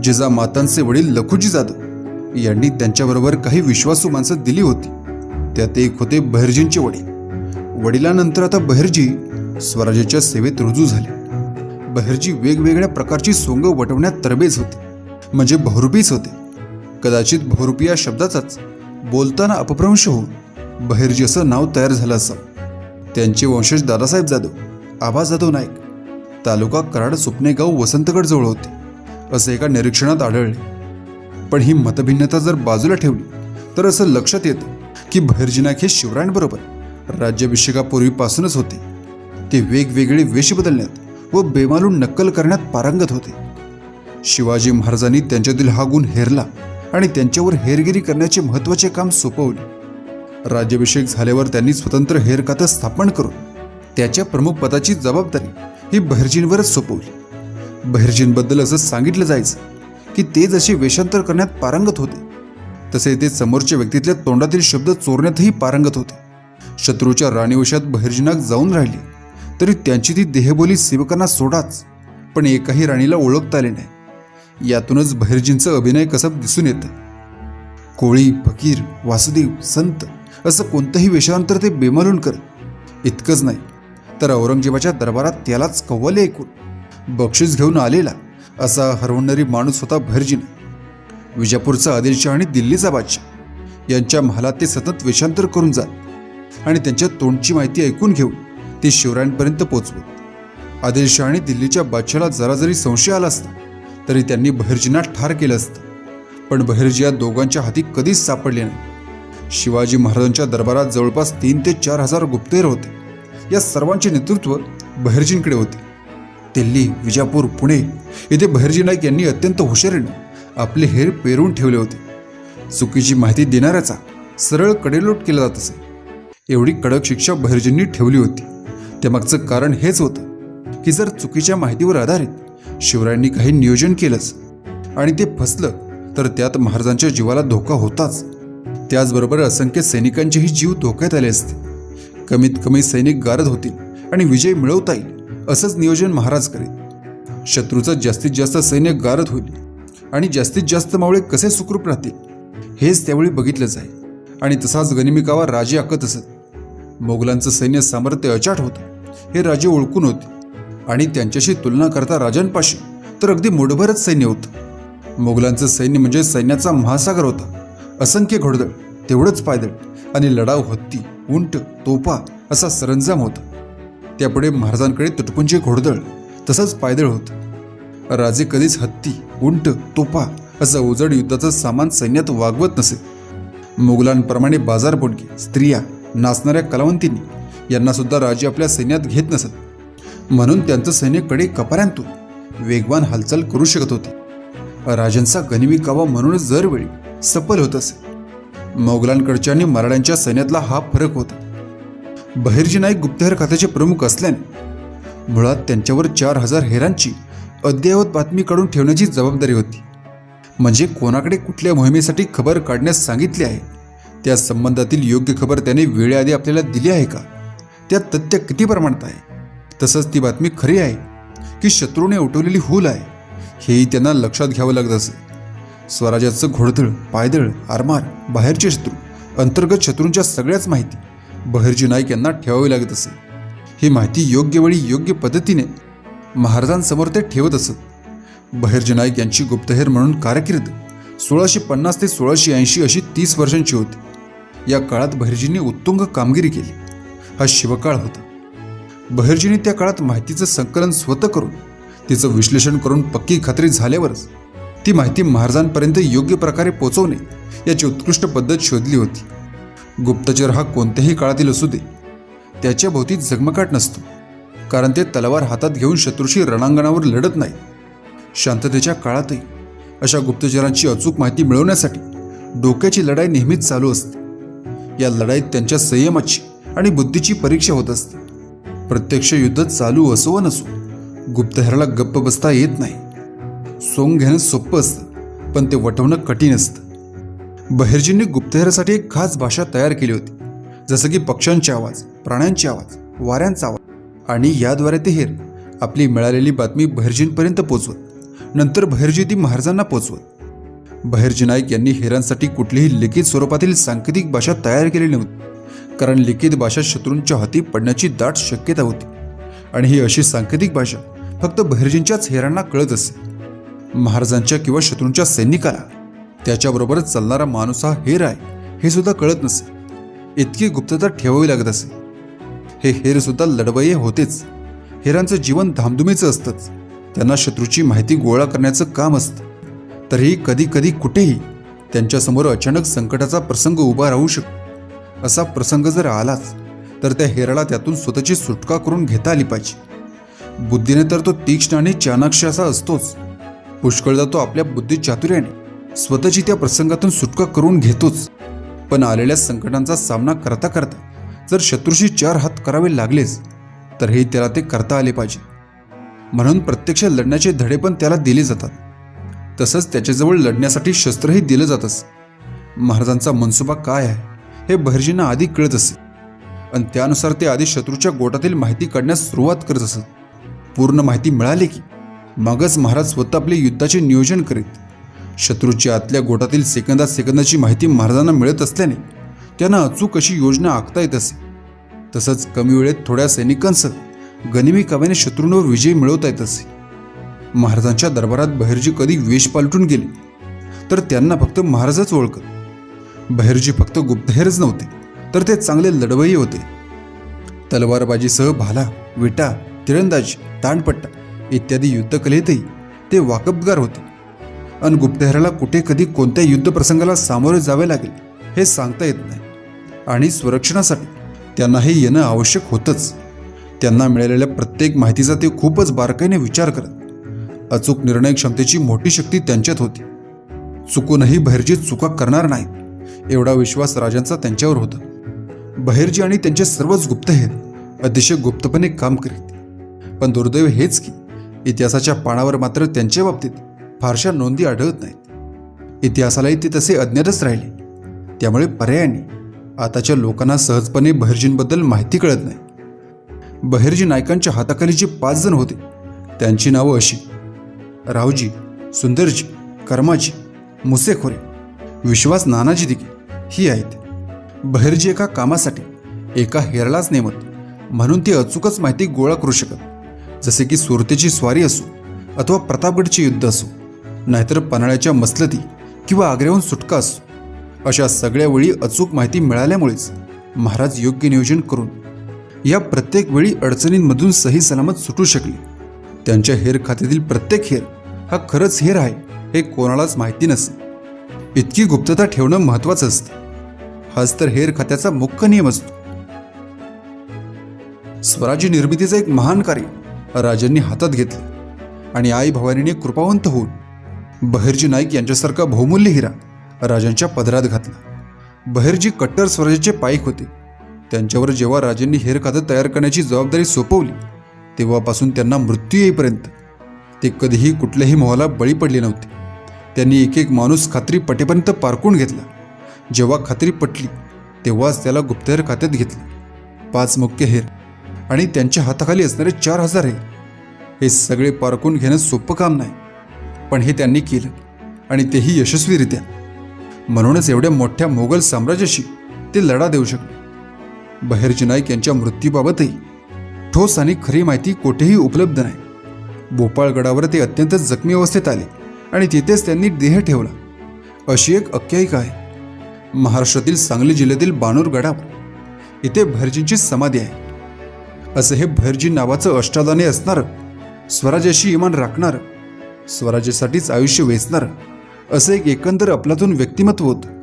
जिजामातांचे वडील लखुजी जाधव यांनी त्यांच्याबरोबर काही विश्वासू माणसं दिली होती. त्यात एक होते बहिर्जींचे वडील. वडिलानंतर आता बहिर्जी स्वराज्याच्या सेवेत रुजू झाले. बहिर्जी वेगवेगळ्या प्रकारची सोंग वटवण्यात तरबेज होते. म्हणजे बहुरुपीच होते. कदाचित बहुरुपी या शब्दाचाच बोलताना अपभ्रंश होऊन बहिर्जी असं नाव तयार झालं असावं त्यांचे वंशज दादासाहेब जाधव आबा जाधव नाईक तालुका कराड सुपनेगाव वसंतगड जवळ होते. असे एका निरीक्षणात आढळले. पण ही मतभिन्नता जर बाजूला ठेवली तर असं लक्षात येतं की बहिर्जी हे शिवरायांबरोबर राज्याभिषेकापूर्वीपासूनच होते. ते वेगवेगळे वेश बदलण्यात व बेमालून नक्कल करण्यात पारंगत होते. शिवाजी महाराजांनी त्यांच्यातील हा गुण हेरला आणि त्यांच्यावर हेरगिरी करण्याचे महत्त्वाचे काम सोपवले. राज्याभिषेक झाल्यावर त्यांनी स्वतंत्र हेरखातं स्थापन करून त्याच्या प्रमुख पदाची जबाबदारी ही बहिर्जींवरच सोपवली. बहिर्जींबद्दल असं सांगितलं जायचं की ते जसे वेषांतर करण्यात पारंगत होते तसे ते समोरच्या व्यक्तीतल्या तोंडातील शब्द चोरण्यातही पारंगत होते. शत्रूच्या राणीवशात बहिर्जीनाग जाऊन राहिली तरी त्यांची ती देहबोली सेवकांना सोडाच पण एकाही राणीला ओळखता आले नाही. यातूनच बहिर्जींचं अभिनय कसं दिसून येतं. कोळी फकीर वासुदेव संत असं कोणतंही वेषांतर ते बेमालून करत. इतकंच नाही तर औरंगजेबाच्या दरबारात त्यालाच कव्वाले ऐकून बक्षीस घेऊन आलेला असा हरवणारी माणूस होता भैरजीने. विजापूरचा आदिलशाह आणि दिल्लीचा बादशाह. यांच्या महालात ते सतत वेषांतर करून जात आणि त्यांच्या तोंडची माहिती ऐकून घेऊन ते शिवरायांपर्यंत पोचवत आदिलशाह आणि दिल्लीच्या बादशाला जरा जरी संशय आला असता तरी त्यांनी बहिर्जींना ठार केलं असतं. पण बहिर्जी या दोघांच्या हाती कधीच सापडले नाही. शिवाजी महाराजांच्या दरबारात जवळपास तीन ते चार हजार गुप्तहेर होते. या सर्वांचे नेतृत्व बहिर्जींकडे होते. दिल्ली विजापूर पुणे येथे बहिर्जी नाईक यांनी अत्यंत हुशारीने आपले हेर पेरून ठेवले होते. चुकीची माहिती देणाऱ्याचा सरळ कडेलोट केला जात असे. एवढी कडक शिक्षा बहिर्जींनी ठेवली होती. त्यामागचं कारण हेच होतं की जर चुकीच्या माहितीवर आधारित शिवरायांनी काही नियोजन केलंच आणि ते फसलं तर त्यात महाराजांच्या जीवाला धोका होताच. त्याचबरोबर असंख्य सैनिकांचेही जीव धोक्यात आले असते. कमीत कमी सैनिक गारद होतील आणि विजय मिळवता येईल. असंच नियोजन महाराज करीत. शत्रूचं जास्तीत जास्त सैन्य गारद होईल आणि जास्तीत जास्त मावळे कसे सुखरूप राहतील हेच त्यावेळी बघितलंच आहे. आणि तसाच गनिमिकावा राजे आकत असत. मोगलांचं सैन्य सामर्थ्य अचाट होतं हे राजे ओळखून होते. आणि त्यांच्याशी तुलना करता राजांपाशी तर अगदी मोडभरच सैन्य होतं. मोगलांचं सैन्य म्हणजे सैन्याचा महासागर होता. असंख्य घोडदळ तेवढंच पायदळ आणि लढाव हत्ती उंट तोपा असा सरंजाम होता. त्यापुढे महाराजांकडे तुटपुंजे घोडदळ तसंच पायदळ होतं. राजे कधीच हत्ती उंट तोफा असं उजड युद्धाचं सामान सैन्यात वागवत नसे. मुघलांप्रमाणे बाजारपोटगी स्त्रिया नाचणाऱ्या कलावंतींनी यांना सुद्धा राजे आपल्या सैन्यात घेत नसत. म्हणून त्यांचं सैन्यकडे कपाऱ्यांतून वेगवान हालचाल करू शकत होते. राजांचा गनिमी कावा म्हणूनच दरवेळी सफल होत असे. मोगलांकडच्या आणि मराठ्यांच्या सैन्यातला हा फरक होता. बहिर्जी नाईक गुप्तहेर खात्याचे प्रमुख असल्याने मुळात त्यांच्यावर चार हजार हेरांची अद्ययावत बातमी काढून ठेवण्याची जबाबदारी होती. म्हणजे कोणाकडे कुठल्या मोहिमेसाठी खबर काढण्यास सांगितली आहे? त्या संबंधातील योग्य खबर त्याने वेळेआधी आपल्याला दिली आहे का? त्यात तथ्य किती प्रमाणात आहे? तसंच ती बातमी खरी आहे की शत्रूने उठवलेली हूल आहे हेही त्यांना लक्षात घ्यावं लागत असे. स्वराज्याचं घोडदळ पायदळ आरमार बाहेरचे शत्रू अंतर्गत शत्रूंच्या सगळ्याच माहिती बहिर्जी नाईक यांना ठेवावी लागत असे. ही माहिती योग्य वेळी योग्य पद्धतीने महाराजांसमोर ते ठेवत असत. बहिर्जी नाईक यांची गुप्तहेर म्हणून कारकीर्द सोळाशे पन्नास ते सोळाशे ऐंशी अशी तीस वर्षांची होती. या काळात बहिर्जींनी उत्तुंग कामगिरी केली. हा शिवकाळ होता. बहिर्जींनी त्या काळात माहितीचं संकलन स्वतः करून तिचं विश्लेषण करून पक्की खात्री झाल्यावरच ती माहिती महाराजांपर्यंत योग्य प्रकारे पोचवणे याची उत्कृष्ट पद्धत शोधली होती. गुप्तचर हा कोणत्याही काळातील असू दे. त्याच्या भोवती झगमगाट नसतो. कारण ते तलवार हातात घेऊन शत्रूशी रणांगणावर लढत नाही शांततेच्या काळातही अशा गुप्तचरांची अचूक माहिती मिळवण्यासाठी डोक्याची लढाई नेहमीच चालू असते. या लढाईत त्यांच्या संयमाची आणि बुद्धीची परीक्षा होत असते. प्रत्यक्ष युद्ध चालू असो व नसो गुप्तहेराला गप्प बसता येत नाही. सोंग घेणं सोपं असतं पण ते वटवणं कठीण असतं. बहिर्जींनी गुप्तहेरासाठी एक खास भाषा तयार केली होती जसं की पक्ष्यांचे आवाज प्राण्यांचे आवाज वाऱ्यांचा आवाज. आणि याद्वारे ते हेर आपली मिळालेली बातमी बहिर्जींपर्यंत पोचवत नंतर बहिर्जी ती महाराजांना पोचवत. बहिर्जी नाईक यांनी हेरांसाठी कुठलीही लिखित स्वरूपातील सांकेतिक भाषा तयार केलेली नव्हती कारण लिखित भाषा शत्रूंच्या हाती पडण्याची दाट शक्यता होती. आणि ही अशी सांकेतिक भाषा फक्त बहिर्जींच्याच हेरांना कळत असे. महाराजांच्या किंवा शत्रूंच्या सैनिकाला त्याच्याबरोबरच चालणारा माणूस हा हेर आहे हे सुद्धा कळत नसे. इतकी गुप्तता ठेवावी लागत असे. हे हेर सुद्धा होतेच. हेरांचं जीवन धामधुमीचं असतंच. त्यांना शत्रूची माहिती गोळा करण्याचं काम असतं. तरीही कधी कधी कुठेही त्यांच्यासमोर अचानक संकटाचा प्रसंग उभा राहू शकतो. असा प्रसंग जर आलाच तर त्या हेराला त्यातून स्वतःची सुटका करून घेता आली पाहिजे. बुद्धीने तर तो तीक्ष्ण आणि चाणाक्ष असा असतोच. पुष्कळदा तो आपल्या बुद्धी चातुर्याने स्वतःची त्या प्रसंगातून सुटका करून घेतोच. पण आलेल्या संकटांचा सामना करता करता जर शत्रूशी चार हात करावे लागलेच तरीही त्याला ते करता आले पाहिजे. म्हणून प्रत्यक्ष लढण्याचे धडे पण त्याला दिले जातात. तसंच त्याच्याजवळ लढण्यासाठी शस्त्रही दिलं जात महाराजांचा मनसुबा काय आहे हे बहिर्जींना आधी कळत असे. आणि त्यानुसार ते आधी शत्रूच्या गोटातील माहिती काढण्यास सुरुवात करत असत. पूर्ण माहिती मिळाली की मगच महाराज स्वतः आपले युद्धाचे नियोजन करीत शत्रूच्या आतल्या गोटातील सेकंदात सेकंदाची माहिती महाराजांना मिळत असल्याने त्यांना अचूक अशी योजना आखता येत असे. तसंच कमी वेळेत थोड्या सैनिकांसह गनिमी काव्याने शत्रूंवर विजय मिळवता येत असे. महाराजांच्या दरबारात बहिर्जी कधी वेश पालटून गेले तर त्यांना फक्त महाराजच ओळखत. बहिर्जी फक्त गुप्तहेरच नव्हते तर ते चांगले लढवई होते. तलवारबाजीसह भाला विटा तिरंदाजी ताणपट्टा इत्यादी युद्धकलेतही ते वाकबगार होते. अन गुप्तहेराला कुठे कधी कोणत्या युद्धप्रसंगाला सामोरे जावे लागेल हे सांगता येत नाही. आणि स्वरक्षणासाठी त्यांना हे येणं आवश्यक होतंच. त्यांना मिळालेल्या प्रत्येक माहितीचा ते खूपच बारकाईने विचार करत. अचूक निर्णय क्षमतेची मोठी शक्ती त्यांच्यात होती. चुकूनही बहिर्जी चुका करणार नाहीत. एवढा विश्वास राजांचा त्यांच्यावर होता. बहिर्जी आणि त्यांचे सर्वच गुप्तहेर अतिशय गुप्तपणे काम करीत. पण दुर्दैव हेच की इतिहासाच्या पानावर मात्र त्यांच्या बाबतीत फारशा नोंदी आढळत नाहीत. इतिहासालाही ते तसे अज्ञातच राहिले. त्यामुळे पर्यायाने आताच्या लोकांना सहजपणे बहिर्जींबद्दल माहिती कळत नाही. बहिर्जी नायकांच्या हाताखाली जे पाच जण होते त्यांची नावं अशी. रावजी सुंदरजी कर्माजी मुसेखोरे विश्वास नानाजी दिघे ही आहेत. बहिर्जी एका कामासाठी एका हेरलाच नेमत म्हणून ती अचूकच माहिती गोळा करू शकत. जसे की सुरतेची स्वारी असो अथवा प्रतापगडचे युद्ध असो. नाहीतर पन्हाळ्याच्या मसलती किंवा आग्र्याहून सुटका असो अशा सगळ्या वेळी अचूक माहिती मिळाल्यामुळेच महाराज योग्य नियोजन करून या प्रत्येक वेळी अडचणींमधून सही सलामत सुटू शकले. त्यांच्या हेर खात्यातील प्रत्येक हेर हा खरंच हेर आहे हे कोणालाच माहिती नसते इतकी गुप्तता ठेवणं महत्वाचं असतं. हाच तर हेर खात्याचा मुख्य नियम असतो. स्वराज्य निर्मितीचं एक महान कार्य राजांनी हातात घेतलं आणि आई भवानीने कृपावंत होऊन बहिर्जी नाईक यांच्यासारखा बहुमूल्य हिरा राजांच्या पदरात घातला. बहिर्जी कट्टर स्वराज्याचे पाईक होते. त्यांच्यावर जेव्हा राजांनी हेर खातं तयार करण्याची जबाबदारी सोपवली तेव्हापासून त्यांना मृत्यू येईपर्यंत ते कधीही कुठल्याही मोहाला बळी पडले नव्हते. त्यांनी एक एक माणूस खात्री पटेपर्यंत पारखून घेतला. जेव्हा खात्री पटली तेव्हाच त्याला गुप्तहेर खात्यात घेतले. पाच मुख्य हेर आणि त्यांच्या हाताखाली असणारे चार हजार हेर. हे सगळे पारखून घेणं सोपं काम नाही. पण हे त्यांनी केलं आणि तेही यशस्वीरित्या. म्हणूनच एवढ्या मोठ्या मोगल साम्राज्याशी ते लढा देऊ शकले. बहिर्जी नाईक यांच्या मृत्यूबाबतही ठोस आणि खरी माहिती कोठेही उपलब्ध नाही. भोपाळगडावर ते अत्यंत जखमी अवस्थेत आले आणि तिथेच त्यांनी देह ठेवला. अशी एक आख्यायिका आहे. महाराष्ट्रातील सांगली जिल्ह्यातील बाणूर गडावर इथे भैरजींची समाधी आहे. असं हे भैरजी नावाचं अष्टादाने असणारं स्वराज्याशी इमान राखणारं स्वराज्यासाठीच आयुष्य वेचणार असं एक एकंदर आपलातून व्यक्तिमत्व होतं.